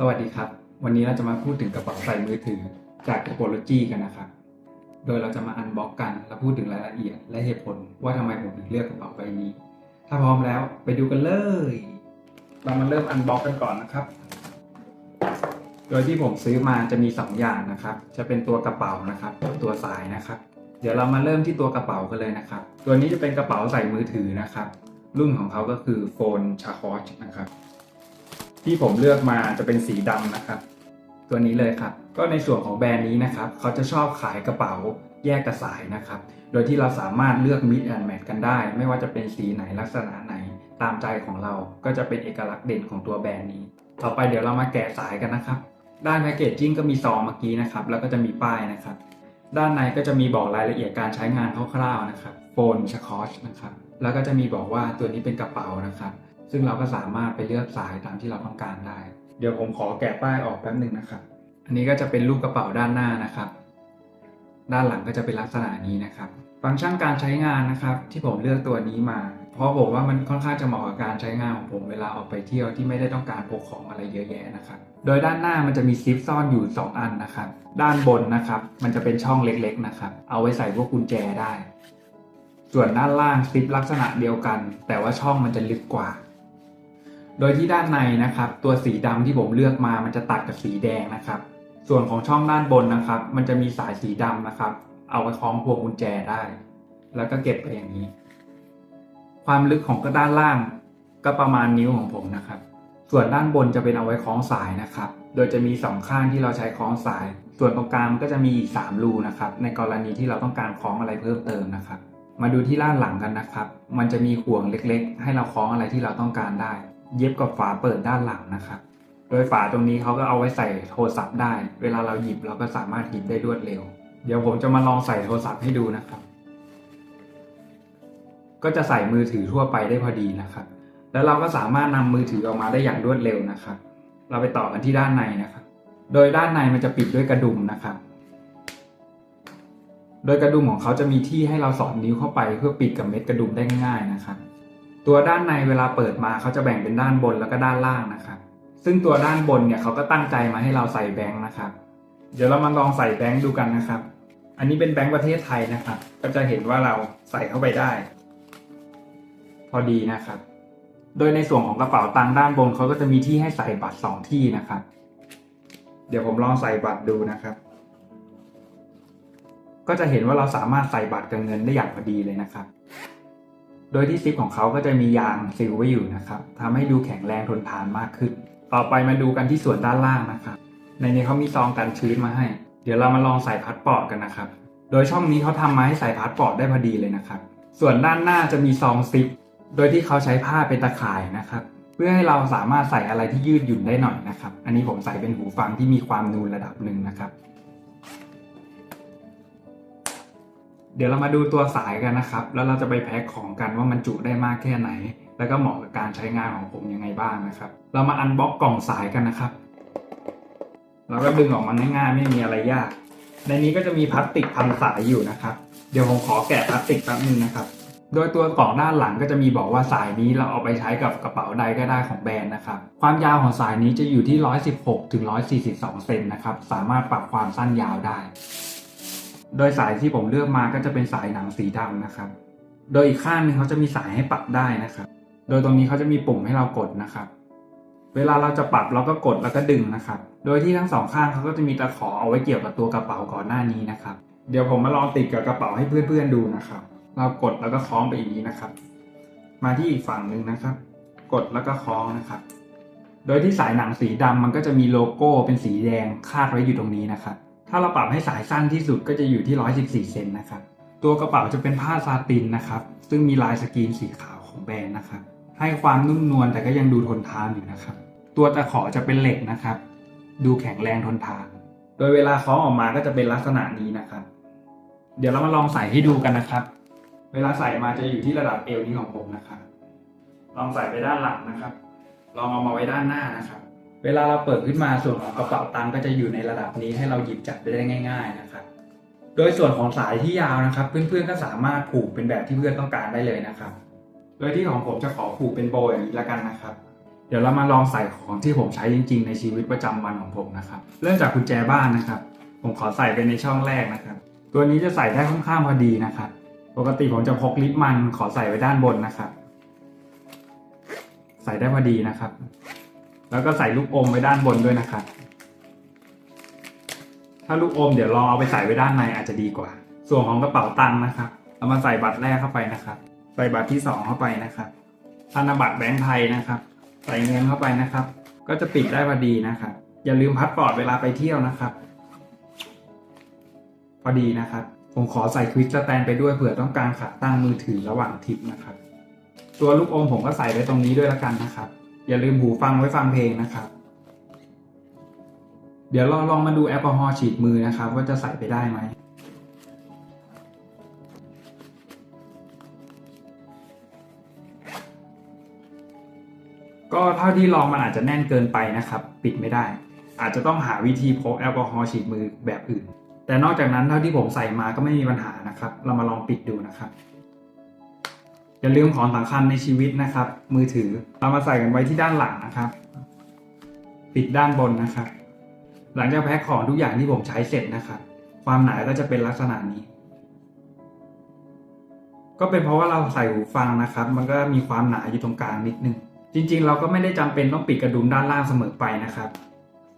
สวัสดีครับ วันนี้เราจะมาพูดถึงกระเป๋าใส่มือถือจาก Topology กันนะครับ โดยเราจะมาอันบ็อกกัน และพูดถึงรายละเอียด และเหตุผลว่าทำไมผมถึงเลือกกระเป๋าใบนี้ ถ้าพร้อมแล้วไปดูกันเลย เรามาเริ่มอันบ็อกกันก่อนนะครับ โดยที่ผมซื้อมาจะมี 2 อย่างนะครับ จะเป็นตัวกระเป๋านะครับกับตัวสายนะครับ เดี๋ยวเรามาเริ่มที่ตัวกระเป๋ากันเลยนะครับ ตัวนี้จะเป็นกระเป๋าใส่มือถือนะครับ รุ่นของเขาก็คือโฟนชาคอชนะครับ ที่ผมเลือกมาจะเป็นสีดำนะครับ ตัวนี้เลยครับ ก็ในส่วนของแบรนด์นี้นะครับเขาจะชอบขายกระเป๋าแยกกระสายนะครับ โดยที่เราสามารถเลือก mix and match กันได้ ไม่ว่าจะเป็นสีไหนลักษณะไหนตามใจของเราก็จะเป็นเอกลักษณ์เด่นของตัวแบรนด์นี้ ต่อไปเดี๋ยวเรามาแกะสายกันนะครับ ด้านแพคเกจจิ้งก็มีซองเมื่อกี้นะครับ แล้วก็จะมีป้ายนะครับ ด้านในก็จะมีบอกรายละเอียดการใช้งานคร่าวๆนะครับโฟนชคอชนะครับ แล้วก็จะมีบอกว่าตัวนี้เป็นกระเป๋านะครับ ซึ่งเราก็สามารถไปเลือกสายตามที่เราต้องการได้ เดี๋ยวผมขอแกะป้ายออกแป๊บหนึ่งนะครับ อันนี้ก็จะเป็นรูปกระเป๋าด้านหน้านะครับ ด้านหลังก็จะเป็นลักษณะนี้นะครับ ฟังก์ชันการใช้งานนะครับ ที่ผมเลือกตัวนี้มา เพราะผมว่ามันค่อนข้างจะเหมาะกับการใช้งานของผมเวลาออกไปเที่ยวที่ไม่ได้ต้องการพกของอะไรเยอะแยะนะครับ โดยด้านหน้ามันจะมีซิปซ่อนอยู่ 2 อันนะครับ ด้านบนนะครับ มันจะเป็นช่องเล็กๆนะครับ เอาไว้ใส่พวกกุญแจได้ ส่วนด้านล่างซิปลักษณะเดียวกัน แต่ว่าช่องมันจะลึกกว่า โดยที่ด้านในนะครับ ตัวสีดำที่ผมเลือกมามันจะตัดกับสีแดงนะครับ ส่วนของช่องด้านบนนะครับ มันจะมีสายสีดำนะครับ เอาไว้คล้องพวงกุญแจได้ แล้วก็เก็บไปอย่างนี้ ความลึกของก็ด้านล่างก็ประมาณนิ้วของผมนะครับ ส่วนด้านบนจะเป็นเอาไว้คล้องสายนะครับ โดยจะมีสองข้างที่เราใช้คล้องสาย ส่วนตรงกลางก็จะมีอีกสามรูนะครับ ในกรณีที่เราต้องการคล้องอะไรเพิ่มเติมนะครับ มาดูที่ด้านหลังกันนะครับ มันจะมีห่วงเล็ก ๆ ให้เราคล้องอะไรที่เราต้องการได้ เย็บกับฝาเปิดด้านหลังนะครับ โดยฝาตรงนี้เขาก็เอาไว้ใส่โทรศัพท์ได้ เวลาเราหยิบเราก็สามารถหยิบได้รวดเร็ว เดี๋ยวผมจะมาลองใส่โทรศัพท์ให้ดูนะครับ ก็จะใส่มือถือทั่วไปได้พอดีนะครับ แล้วเราก็สามารถนำมือถือออกมาได้อย่างรวดเร็วนะครับ เราไปต่อกันที่ด้านในนะครับ โดยด้านในมันจะปิดด้วยกระดุมนะครับ โดยกระดุมของเขาจะมีที่ให้เราสอดนิ้วเข้าไปเพื่อปิดกับเม็ดกระดุมได้ง่ายๆนะครับ ตัวด้านในเวลาเปิดมาเขาจะแบ่งเป็นด้านบนแล้วก็ด้านล่างนะครับซึ่งตัวด้านบนเนี่ยเขาก็ตั้งใจมาให้เราใส่แบงค์นะครับ เดี๋ยวเรามาลองใส่แบงค์ดูกันนะครับ อันนี้เป็นแบงค์ประเทศไทยนะครับ ก็จะเห็นว่าเราใส่เข้าไปได้ พอดีนะครับ โดยในส่วนของกระเป๋าตังค์ด้านบนเขาก็จะมีที่ให้ใส่บัตรสองที่นะครับ เดี๋ยวผมลองใส่บัตรดูนะครับ ก็จะเห็นว่าเราสามารถใส่บัตรกับเงินได้อย่างพอดีเลยนะครับ โดยที่ซิปของเขาก็จะมียางซิลไว้อยู่นะครับทำให้ดูแข็งแรงทนทานมากขึ้น ต่อไปมาดูกันที่ส่วนด้านล่างนะครับ ในนี้เขามีซองกันชื้นมาให้ เดี๋ยวเรามาลองใส่พัดปอดกันนะครับ โดยช่องนี้เขาทำมาให้ใส่พัดปอดได้พอดีเลยนะครับ ส่วนด้านหน้าจะมีซองซิป โดยที่เขาใช้ผ้าเป็นตะข่ายนะครับ เพื่อให้เราสามารถใส่อะไรที่ยืดหยุ่นได้หน่อยนะครับ อันนี้ผมใส่เป็นหูฟังที่มีความนูนระดับหนึ่งนะครับ เดี๋ยวเรามาดูตัวสายกันนะครับ แล้วเราจะไปแพ็คของกันว่ามันจุได้มากแค่ไหน แล้วก็เหมาะกับการใช้งานของผมยังไงบ้างนะครับ เรามาอันบ็อกกล่องสายกันนะครับ เราก็ดึงออกมาง่ายๆไม่มีอะไรยาก ในนี้ก็จะมีพลาสติกพันสายอยู่นะครับ เดี๋ยวผมขอแกะพลาสติกแป๊บนึงนะครับ โดยตัวกล่องด้านหลังก็จะมีบอกว่าสายนี้เราเอาไปใช้กับกระเป๋าใดก็ได้ของแบรนด์นะครับ ความยาวของสายนี้จะอยู่ที่ 116ถึง142 เซนนะครับ สามารถปรับความสั้นยาวได้ โดยสายที่ผมเลือกมาก็จะเป็นสายหนังสีดำนะครับ โดยอีกข้างหนึงเขาจะมีสายให้ปรับได้นะครับ โดยตรงนี้เขาจะมีปุ่มให้เรากดนะครับ เวลาเราจะปรับเราก็กดแล้วก็ดึงนะครับ โดยที่ทั้งสองข้างเขาก็จะมีตะขอเอาไว้เกี่ยวกับตัวกระเป๋าก่อนหน้านี้นะครับ เดี๋ยวผมมาลองติดกับกระเป๋าให้เพื่อนๆดูนะครับ เรากดแล้วก็คล้องไปอย่างนี้นะครับ มาที่อีกฝั่งหนึ่งนะครับ กดแล้วก็คล้องนะครับ โดยที่สายหนังสีดำมันก็จะมีโลโก้เป็นสีแดงคาดไว้อยู่ตรงนี้นะครับ ถ้าเราปรับให้สายสั้นที่สุดก็จะอยู่ที่ 114 เซนนะครับ ตัวกระเป๋าจะเป็นผ้าซาตินนะครับ ซึ่งมีลายสกรีนสีขาวของแบรนด์นะครับ ให้ความนุ่มนวลแต่ก็ยังดูทนทานอยู่นะครับ ตัวตะขอจะเป็นเหล็กนะครับ ดูแข็งแรงทนทาน โดยเวลาคล้องออกมาก็จะเป็นลักษณะนี้นะครับ เดี๋ยวเรามาลองใส่ให้ดูกันนะครับ เวลาใส่มาจะอยู่ที่ระดับเอวนี้ของผมนะครับ ลองใส่ไปด้านหลังนะครับ ลองเอามาไว้ด้านหน้านะครับ เวลาเราเปิดขึ้นมาส่วนของกระเป๋าตังค์ก็จะอยู่ในระดับนี้ให้เราหยิบจับได้ง่าย ๆนะครับ โดยส่วนของสายที่ยาวนะครับ เพื่อนๆก็สามารถผูกเป็นแบบที่เพื่อนต้องการได้เลยนะครับ โดยที่ของผมจะขอผูกเป็นโบว์อย่างนี้ละกันนะครับ เดี๋ยวเรามาลองใส่ของที่ผมใช้จริง ๆ ในชีวิตประจำวันของผมนะครับ เริ่มจากกุญแจบ้านนะครับ ผมขอใส่ไปในช่องแรกนะครับ ตัวนี้จะใส่ได้ค่อนข้างพอดีนะครับ ปกติผมจะพกลิปมันขอใส่ไว้ด้านบนนะครับ ใส่ได้พอดีนะครับ แล้วก็ใส่ลูกอมไว้ด้านบนด้วยนะครับ ถ้าลูกอมเดี๋ยวลองเอาไปใส่ไว้ด้านในอาจจะดีกว่า ส่วนของกระเป๋าตังค์นะครับ เอามาใส่บัตรแรกเข้าไปนะครับ ใส่บัตรที่สองเข้าไปนะครับธนบัตรแบงก์ไทยนะครับ ใส่เงินเข้าไปนะครับ ก็จะปิดได้พอดีนะครับ อย่าลืมพัดปลอดเวลาไปเที่ยวนะครับ พอดีนะครับ ผมขอใส่ควิกสแตนไปด้วยเผื่อต้องการขาตั้งมือถือระหว่างทริปนะครับ ตัวลูกอมผมก็ใส่ไว้ตรงนี้ด้วยแล้วกันนะครับ อย่าลืมหูฟังไว้ฟังเพลงนะครับ เดี๋ยวเราลองมาดูแอลกอฮอล์ฉีดมือนะครับ ว่าจะใส่ไปได้ไหมก็เท่าที่ลองมันอาจจะแน่นเกินไปนะครับ ปิดไม่ได้ อาจจะต้องหาวิธีพกแอลกอฮอล์ฉีดมือแบบอื่น แต่นอกจากนั้นเท่าที่ผมใส่มาก็ไม่มีปัญหานะครับ เรามาลองปิดดูนะครับ อย่าลืมของสำคัญในชีวิตนะครับ มือถือเรามาใส่กันไว้ที่ด้านหลังนะครับ ปิดด้านบนนะครับ หลังจากแพ็คของทุกอย่างที่ผมใช้เสร็จนะครับ ความหนาก็จะเป็นลักษณะนี้ ก็เป็นเพราะว่าเราใส่หูฟังนะครับ มันก็มีความหนาอยู่ตรงกลางนิดนึง จริง ๆ เราก็ไม่ได้จำเป็นต้องปิดกระดุมด้านล่างเสมอไปนะครับ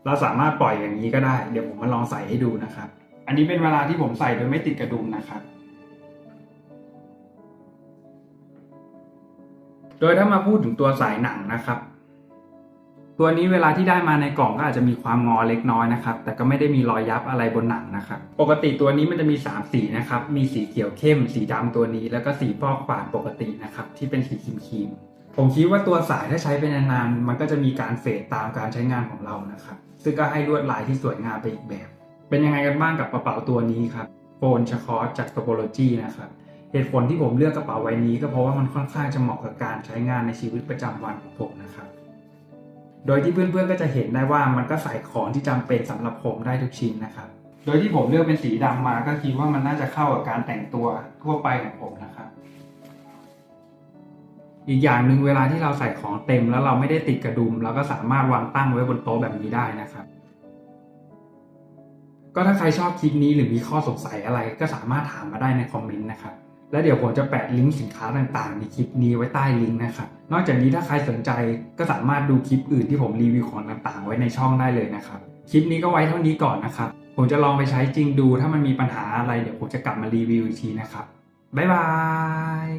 เราสามารถปล่อยอย่างนี้ก็ได้ เดี๋ยวผมมาลองใส่ให้ดูนะครับ อันนี้เป็นเวลาที่ผมใส่โดยไม่ติดกระดุมนะครับ โดยถ้ามาพูดถึงตัวสายหนังนะครับ ตัวนี้เวลาที่ได้มาในกล่องก็อาจจะมีความงอเล็กน้อยนะครับ แต่ก็ไม่ได้มีรอยยับอะไรบนหนังนะครับ ปกติตัวนี้มันจะมี 3 สีนะครับ มีสีเขียวเข้ม สีดำตัวนี้ แล้วก็สีฟอกปาดปกตินะครับที่เป็นสีครีมๆผมคิดว่าตัวสายถ้าใช้ไปนานๆมันก็จะมีการเฟดตามการใช้งานของเรานะครับ ซึ่งก็ให้ลวดลายที่สวยงามไปอีกแบบ เป็นยังไงกันบ้างกับกระเป๋าตัวนี้ครับโฟนชคอสจาก Topology นะครับ เหตุผลที่ผมเลือกกระเป๋าใบนี้ ก็เพราะว่ามันค่อนข้างจะเหมาะกับการใช้งานในชีวิตประจำวันของผมนะครับ โดยที่เพื่อนๆก็จะเห็นได้ว่ามันก็ใส่ของที่จำเป็นสำหรับผมได้ทุกชิ้นนะครับ โดยที่ผมเลือกเป็นสีดำมาก็คิดว่ามันน่าจะเข้ากับการแต่งตัวทั่วไปของผมนะครับ อีกอย่างหนึ่งเวลาที่เราใส่ของเต็มแล้วเราไม่ได้ติดกระดุมเราก็สามารถวางตั้งไว้บนโต๊ะแบบนี้ได้นะครับก็ถ้าใครชอบคลิปนี้หรือมีข้อสงสัยอะไรก็สามารถถามมาได้ในคอมเมนต์นะครับ และเดี๋ยวผมจะแปะลิงก์สินค้าต่างๆ ในคลิปนี้ไว้ใต้ลิงก์นะครับ นอกจากนี้ถ้าใครสนใจก็สามารถดูคลิปอื่นที่ผมรีวิวของต่างๆ ไว้ในช่องได้เลยนะครับ คลิปนี้ก็ไว้เท่านี้ก่อนนะครับ ผมจะลองไปใช้จริงดู ถ้ามันมีปัญหาอะไรเดี๋ยวผมจะกลับมารีวิวอีกทีนะครับ บ๊ายบาย